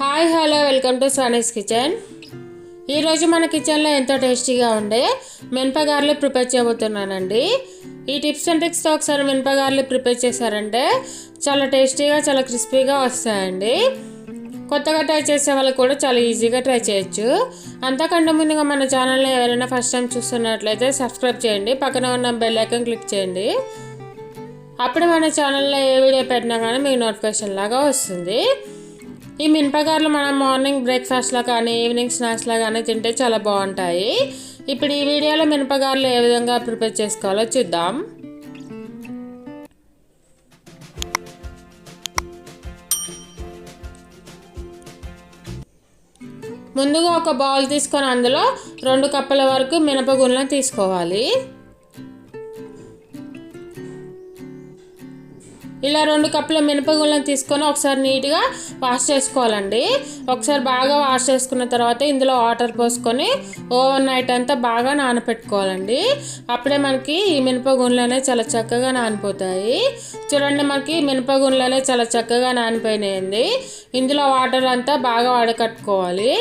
Hi hello welcome to Sunny's kitchen. ఈరోజు మన కిచెన్లో ఎంతో టేస్టీగా ఉండే మినపగారలు ప్రిపేర్ చేయబోతున్నానండి. ఈ టిప్స్ అండ్ ట్రిక్స్తో ఒకసారి మినపగారలు ప్రిపేర్ చేశారంటే చాలా టేస్టీగా చాలా క్రిస్పీగా వస్తాయండి. కొత్తగా ట్రై చేసే వాళ్ళకి కూడా చాలా ఈజీగా ట్రై చేయొచ్చు. అంతకంటే ముందుగా మన ఛానల్ని ఎవరైనా ఫస్ట్ టైం చూస్తున్నట్లయితే సబ్స్క్రైబ్ చేయండి. పక్కన ఉన్న బెల్ ఐకన్ క్లిక్ చేయండి. అప్పుడు మన ఛానల్లో ఏ వీడియో పెట్టినా కానీ మీకు నోటిఫికేషన్ లాగా వస్తుంది. ఈ మినపగారలు మనం మార్నింగ్ బ్రేక్ఫాస్ట్లో కానీ ఈవినింగ్ స్నాక్స్లో కానీ తింటే చాలా బాగుంటాయి. ఇప్పుడు ఈ వీడియోలో మినపగారలు ఏ విధంగా ప్రిపేర్ చేసుకోవాలో చూద్దాం. ముందుగా ఒక బౌల్ తీసుకొని అందులో రెండు కప్పుల వరకు మినపగుళ్ళను తీసుకోవాలి. ఇలా రెండు కప్పుల మినపగుళ్ళను తీసుకొని ఒకసారి నీట్గా వాష్ చేసుకోవాలండి. ఒకసారి బాగా వాష్ చేసుకున్న తర్వాత ఇందులో వాటర్ పోసుకొని ఓవర్ నైట్ అంతా బాగా నానపెట్టుకోవాలండి. అప్పుడే మనకి ఈ మినపగుండ్లు అనేవి చాలా చక్కగా నానిపోతాయి. చూడండి మనకి మినపగుండ్లు అనేవి చాలా చక్కగా నానిపోయినాయండి. ఇందులో వాటర్ అంతా బాగా వడకట్టుకోవాలి.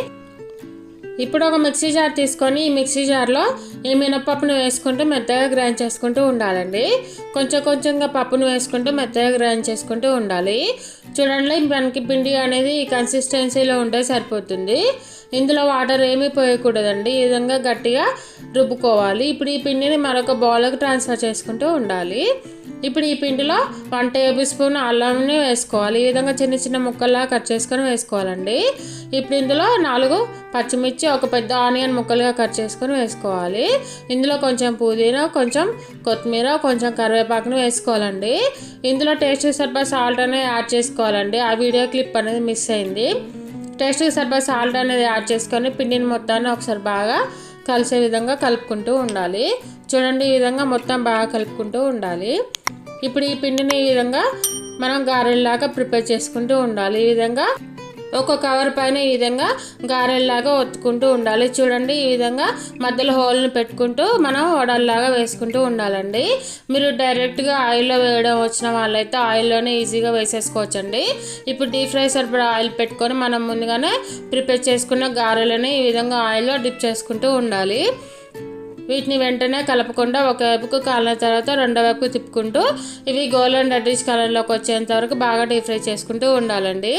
ఇప్పుడు ఒక మిక్సీ జార్ తీసుకొని ఈ మిక్సీ జార్లో ఈ మినపప్పును వేసుకుంటూ మెత్తగా గ్రైండ్ చేసుకుంటూ ఉండాలండి. కొంచెం కొంచెంగా పప్పును వేసుకుంటూ మెత్తగా గ్రైండ్ చేసుకుంటూ ఉండాలి. చూడండి మనకి పిండి అనేది ఈ కన్సిస్టెన్సీలో ఉంటే సరిపోతుంది. ఇందులో వాటర్ ఏమీ పోయకూడదండి. ఈ విధంగా గట్టిగా రుబ్బుకోవాలి. ఇప్పుడు ఈ పిండిని మరొక బౌల్కి ట్రాన్స్ఫర్ చేసుకుంటూ ఉండాలి. ఇప్పుడు ఈ పిండిలో వన్ టేబుల్ స్పూన్ అల్లంని వేసుకోవాలి. ఈ విధంగా చిన్న చిన్న ముక్కల్లా కట్ చేసుకొని వేసుకోవాలండి. ఇప్పుడు ఇందులో నాలుగు పచ్చిమిర్చి ఒక పెద్ద ఆనియన్ ముక్కలుగా కట్ చేసుకొని వేసుకోవాలి. ఇందులో కొంచెం పుదీనా కొంచెం కొత్తిమీర కొంచెం కరివేపాకును వేసుకోవాలండి. ఇందులో టేస్ట్ సరిపడా సాల్ట్ అనేది యాడ్ చేసుకోవాలండి. ఆ వీడియో క్లిప్ అనేది మిస్ అయింది. టేస్ట్కి సరిపడా సాల్ట్ అనేది యాడ్ చేసుకొని పిండిని మొత్తాన్ని ఒకసారి బాగా కలిసే విధంగా కలుపుకుంటూ ఉండాలి. చూడండి ఈ విధంగా మొత్తం బాగా కలుపుకుంటూ ఉండాలి. ఇప్పుడు ఈ పిండిని ఈ విధంగా మనం గారెల్లాగా ప్రిపేర్ చేసుకుంటూ ఉండాలి. ఈ విధంగా ఒక కవర్ పైన ఈ విధంగా గారెల్లాగా ఒత్తుకుంటూ ఉండాలి. చూడండి ఈ విధంగా మధ్యలో హోల్ని పెట్టుకుంటూ మనం వడల్లాగా వేసుకుంటూ ఉండాలండి. మీరు డైరెక్ట్గా ఆయిల్లో వేయడం వచ్చిన వాళ్ళైతే ఆయిల్లోనే ఈజీగా వేసేసుకోవచ్చండి. ఇప్పుడు డీప్ ఫ్రై సరిపడా ఆయిల్ పెట్టుకొని మనం ముందుగానే ప్రిపేర్ చేసుకున్న గారెలని ఈ విధంగా ఆయిల్లో డిప్ చేసుకుంటూ ఉండాలి. వీటిని వెంటనే కలపకుండా ఒకవైపుకు కాలిన తర్వాత రెండో వైపుకు తిప్పుకుంటూ ఇవి గోల్డెన్ రెడ్డిష్ కలర్లోకి వచ్చేంత వరకు బాగా డీప్ ఫ్రై చేసుకుంటూ ఉండాలండి.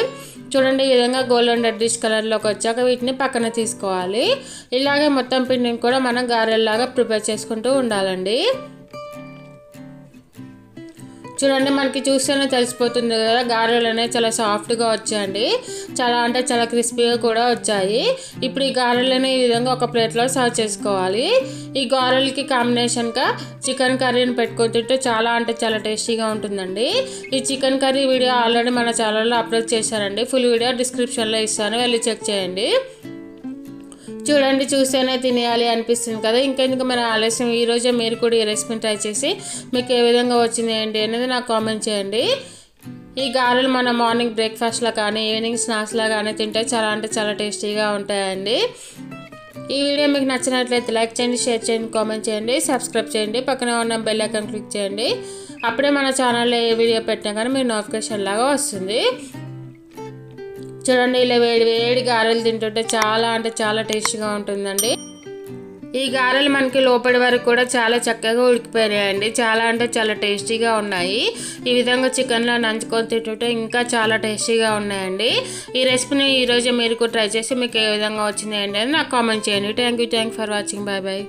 చూడండి ఈ విధంగా గోల్డెన్ రెడ్డిష్ కలర్లోకి వచ్చాక వీటిని పక్కన తీసుకోవాలి. ఇలాగే మొత్తం పిండిని కూడా మనం గారెల్లాగా ప్రిపేర్ చేసుకుంటూ ఉండాలండి. చూడండి మనకి చూస్తేనే తెలిసిపోతుంది కదా గారెలు అనేవి చాలా సాఫ్ట్గా వచ్చాయండి. చాలా అంటే చాలా క్రిస్పీగా కూడా వచ్చాయి. ఇప్పుడు ఈ గారెలను ఈ విధంగా ఒక ప్లేట్లో సర్వ్ చేసుకోవాలి. ఈ గారెలకి కాంబినేషన్గా చికెన్ కర్రీని పెట్టుకొని తింటే చాలా అంటే చాలా టేస్టీగా ఉంటుందండి. ఈ చికెన్ కర్రీ వీడియో ఆల్రెడీ మన ఛానల్లో అప్లోడ్ చేశానండి. ఫుల్ వీడియో డిస్క్రిప్షన్లో ఇస్తాను. వెళ్ళి చెక్ చేయండి. చూడండి చూస్తేనే తినేయాలి అనిపిస్తుంది కదా. ఇంకెందుకు మన ఆలస్యం? ఈరోజే మీరు కూడా ఈ రెసిపీని ట్రై చేసి మీకు ఏ విధంగా వచ్చింది ఏంటి అనేది నాకు కామెంట్ చేయండి. ఈ గారెలు మన మార్నింగ్ బ్రేక్ఫాస్ట్లో కానీ ఈవినింగ్ స్నాక్స్లో కానీ తింటే చాలా అంటే చాలా టేస్టీగా ఉంటాయండి. ఈ వీడియో మీకు నచ్చినట్లయితే లైక్ చేయండి షేర్ చేయండి కామెంట్ చేయండి సబ్స్క్రైబ్ చేయండి పక్కన ఉన్న బెల్ ఐకాన్ క్లిక్ చేయండి. అప్పుడే మన ఛానల్లో ఏ వీడియో పెట్టినా కానీ మీరు నోటిఫికేషన్ లాగా వస్తుంది. చూడండి ఇలా వేడి వేడి గారెలు తింటుంటే చాలా అంటే చాలా టేస్టీగా ఉంటుందండి. ఈ గారెలు మనకి లోపలి వరకు కూడా చాలా చక్కగా ఉడికిపోయినాయండి. చాలా అంటే చాలా టేస్టీగా ఉన్నాయి. ఈ విధంగా చికెన్లో నంచుకొని తింటుంటే ఇంకా చాలా టేస్టీగా ఉన్నాయండి. ఈ రెసిపీని ఈరోజు మీరు కూడా ట్రై చేసి మీకు ఏ విధంగా వచ్చింది ఏంటి అని నాకు కామెంట్ చేయండి. Thank you thank for watching bye bye